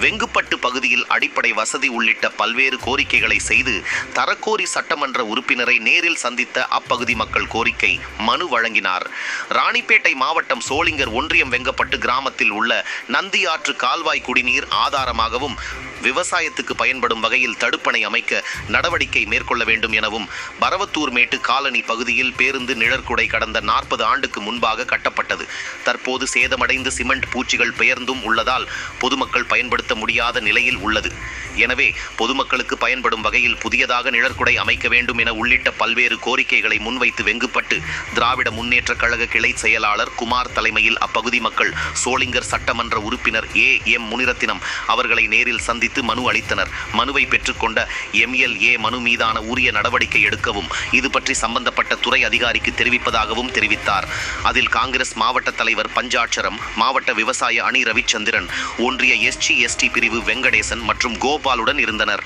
வெங்குப்பட்டு பகுதியில் அடிப்படை வசதி உள்ளிட்ட பல்வேறு கோரிக்கைகளை செய்து தரக்கோரி சட்டமன்ற உறுப்பினரை நேரில் சந்தித்த அப்பகுதி மக்கள் கோரிக்கை மனு வழங்கினார். ராணிப்பேட்டை மாவட்டம் சோளிங்கர் ஒன்றியம் வெங்கப்பட்டு கிராமத்தில் உள்ள நந்தியாற்று கால்வாய் குடிநீர் ஆதாரமாகவும் விவசாயத்துக்கு பயன்படும் வகையில் தடுப்பணை அமைக்க நடவடிக்கை மேற்கொள்ள வேண்டும் எனவும் பரவத்தூர் மேட்டு காலனி பகுதியில் பேருந்து நிழற்குடை கடந்த நாற்பது ஆண்டுக்கு முன்பாக கட்டப்பட்டது. தற்போது சேதமடைந்து சிமெண்ட் பூச்சிகள் பெயர்ந்தும் உள்ளதால் பொதுமக்கள் பயன்படுத்த முடியாத நிலையில் உள்ளது. எனவே பொதுமக்களுக்கு பயன்படும் வகையில் புதியதாக நிழற்குடை அமைக்க வேண்டும் என உள்ளிட்ட பல்வேறு கோரிக்கைகளை முன்வைத்து வெங்குப்பட்டு திராவிட முன்னேற்ற கழக கிளை செயலாளர் குமார் தலைமையில் அப்பகுதி மக்கள் சோளிங்கர் சட்டமன்ற உறுப்பினர் ஏ எம் முனிரத்தினம் அவர்களை நேரில் சந்தித்து மனு அளித்தனர். மனுவை பெற்றுக்கொண்ட எம்எல்ஏ மனு மீதான உரிய நடவடிக்கை எடுக்கவும் இது பற்றி சம்பந்தப்பட்ட துறை அதிகாரிக்கு தெரிவிப்பதாகவும் தெரிவித்தார். அதில் காங்கிரஸ் மாவட்ட தலைவர் பஞ்சாட்சரம் மாவட்ட விவசாய அணி ரவிச்சந்திரன் ஒன்றிய எஸ்சி எஸ்டி பிரிவு வெங்கடேசன் மற்றும் கோபாலுடன் இருந்தனர்.